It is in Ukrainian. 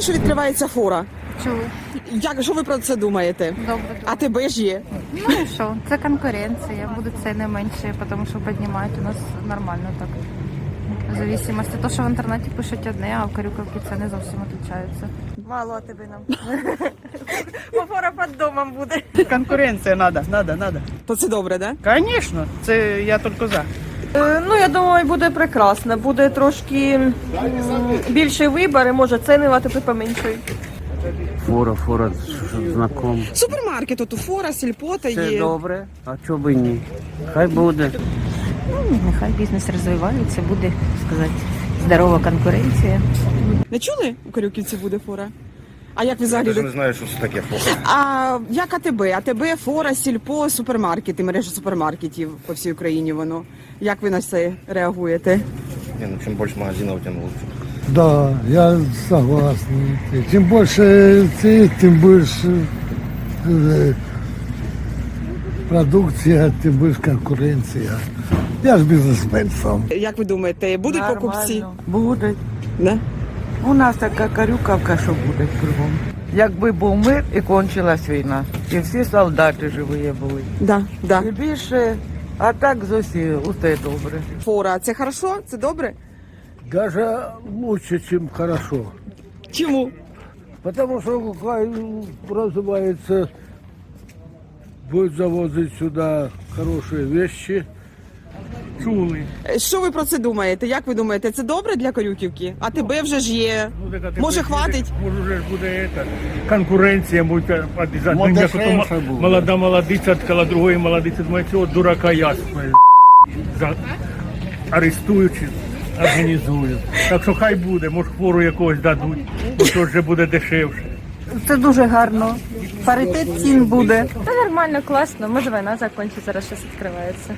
чули, відкривається фора? Чули. Як що ви про це думаєте? Добре. А тебе ж є. Ну і що? Це конкуренція, будуть ціни менші, тому що піднімають у нас нормально так. В зависимості. То, що в інтернеті пишуть одне, а в Карюковці ціни зовсім відрізняються. Мало а тебе нам. Фора під домом буде. Конкуренція надо, надо, надо. То це добре, да? Конечно, це я тільки за. Е, Ну, я думаю, буде прекрасно. Буде трошки м, більший вибір і може ціни тепер поменшують. Фора, фора, знаком. Супермаркет, от у фора, сільпота Це є. добре, а чого б і ні? Хай буде. Нехай бізнес розвивається, буде сказати здорова конкуренція. Не чули? У Карюківці буде фора. А як ви Я взагалі? навіть не знаю, що це таке. А як АТБ? АТБ, фора, сільпо, супермаркети, мережа супермаркетів по всій Україні воно. Як ви на це реагуєте? Не, ну чим більше магазинів, тим лучше. Да, я согласен. Чем больше ты, тем больше э, продукция, тем больше конкуренция. Я ж бизнесмен сам. Як ви думаєте, будуть покупці? Будуть. Да? У нас така карюкавка, що буде кругом. Якби був мир і кончилась війна, і всі солдати живі були. Да, да. І більше, а так зовсім усе добре. Фора, це хорошо? Це добре? Даже лучше, чем хорошо. Чому? Потому что хай развивается, будет завозить сюда хорошие вещи. Чули. Що ви про це думаєте? Як ви думаєте, це добре для Карюківки? А тебе вже ж є. Ну, так, а Може, буде- хватить? Може вже ж буде это, конкуренція, буде обов'язково. Ну, як ото м- буде. молода молодиця откала другої молодиці, думає, цього дурака ясно. За... Арестуючи, організують. Так що хай буде, може хвору якогось дадуть, бо то вже буде дешевше. Це дуже гарно. Паритет цін буде. Це нормально, класно. Може війна закінчиться, зараз щось відкривається.